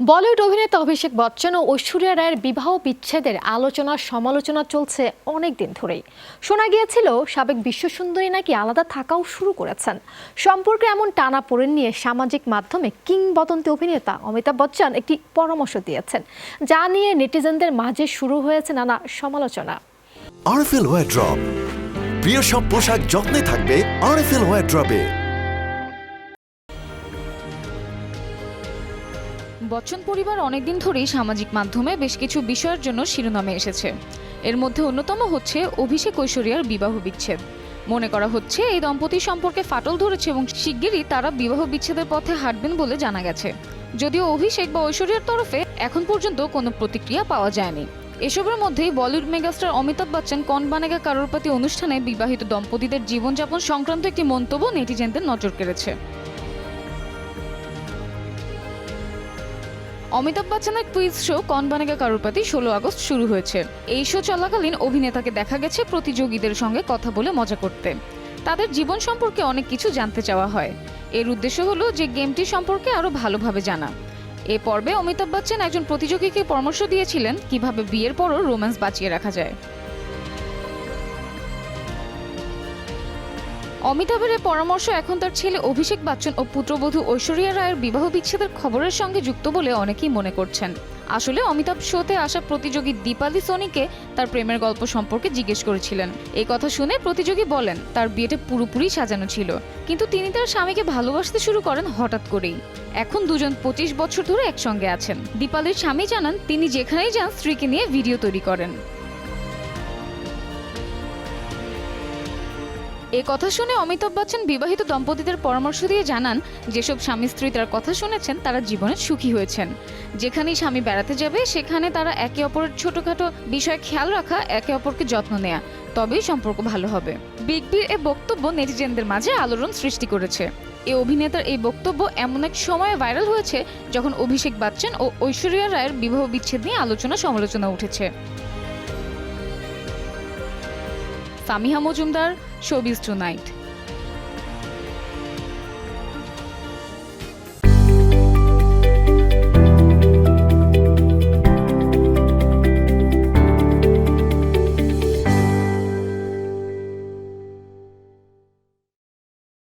বলিউড অভিনেতা অভিষেক বচ্চন ও ঐশ্বরিয়া রায়ের বিবাহ বিচ্ছেদের আলোচনা সমালোচনা চলছে অনেক দিন ধরেই। শোনা গিয়েছিল, সাবেক বিশ্বসুন্দরী নাকি আলাদা থাকাও শুরু করেছেন। সম্পর্কে এমন টানা পড়েন নিয়ে সামাজিক মাধ্যমে কিংবদন্তি অভিনেতা অমিতাভ বচ্চন একটি পরামর্শ দিয়েছেন, যা নিয়ে নেটিজেনদের মাঝে শুরু হয়েছে নানা সমালোচনা। আরএফএল ওয়ার ড্রপ প্রিয় সব পোশাক যত্নে থাকবে আরএফএল ওয়ার ড্রপে বচ্চন পরিবার অনেকদিন ধরেই সামাজিক মাধ্যমে বেশ কিছু বিষয়ের জন্য শিরোনামে এসেছে। এর মধ্যে অন্যতম হচ্ছে অভিষেক ঐশ্বরিয়ার বিবাহ বিচ্ছেদ মনে করা হচ্ছে এই দম্পতির সম্পর্কে ফাটল ধরেছে এবং শিগগিরই তারা বিবাহ বিচ্ছেদের পথে হাঁটবেন বলে জানা গেছে। যদিও অভিষেক বা ঐশ্বরিয়ার তরফে এখন পর্যন্ত কোনো প্রতিক্রিয়া পাওয়া যায়নি। এসবের মধ্যেই বলিউড মেগাস্টার অমিতাভ বচ্চন, কন বানেগা কারোরপাতি অনুষ্ঠানে বিবাহিত দম্পতিদের জীবনযাপন সংক্রান্ত একটি মন্তব্য নেটিজেনদের নজর কেড়েছে। অমিতাভ বচ্চনের কুইজ শো কন বানেগা কারোরপাতি ষোলো আগস্ট শুরু হয়েছে। এই শো চলাকালীন অভিনেতাকে দেখা গেছে প্রতিযোগীদের সঙ্গে কথা বলে মজা করতে। তাদের জীবন সম্পর্কে অনেক কিছু জানতে চাওয়া হয়। এর উদ্দেশ্য হলো যে গেমটি সম্পর্কে আরও ভালোভাবে জানা। এ পর্বে অমিতাভ বচ্চন একজন প্রতিযোগীকে পরামর্শ দিয়েছিলেন কীভাবে বিয়ের পরও রোম্যান্স বাঁচিয়ে রাখা যায়। অমিতাভের পরামর্শ এখন তার ছেলে অভিষেক বচ্চন ও পুত্রবধূ ঐশ্বরিয়া রায়ের বিবাহ বিচ্ছেদের খবরের সঙ্গে যুক্ত বলে অনেকেই মনে করছেন। আসলে অমিতাভ শোতে আসা প্রতিযোগী দীপালি সোনিকে তার প্রেমের গল্প সম্পর্কে জিজ্ঞেস করেছিলেন। এই কথা শুনে প্রতিযোগী বলেন, তার বিয়েটা পুরোপুরি সাজানো ছিল, কিন্তু তিনি তার স্বামীকে ভালোবাসতে শুরু করেন হঠাৎ করেই। এখন দুজন পঁচিশ বছর ধরে একসঙ্গে আছেন। দীপালির স্বামী জানান, তিনি যেখানেই যান, স্ত্রীকে নিয়ে ভিডিও তৈরি করেন। এ কথা শুনে অমিতাভ বচ্চন বিবাহিত দম্পতিদের পরামর্শ দিয়ে জানান, যেসব স্বামী স্ত্রী তার কথা শুনেছেন, তারা জীবনে সুখী হয়েছেন। যেখানেই স্বামী বেড়াতে যাবে, সেখানে তারা একে অপরের ছোটখাটো বিষয়ে খেয়াল রাখা, একে অপরকে যত্ন নেয়া। তবেই সম্পর্ক ভালো হবে। বিগ বির এ বক্তব্য নেটিজেনদের মাঝে আলোড়ন সৃষ্টি করেছে। এ অভিনেতার এই বক্তব্য এমন এক সময়ে ভাইরাল হয়েছে, যখন অভিষেক বচ্চন ও ঐশ্বরিয়া রায়ের বিবাহ বিচ্ছেদ নিয়ে আলোচনা সমালোচনা উঠেছে। Samiha Majumdar showbiz tonight.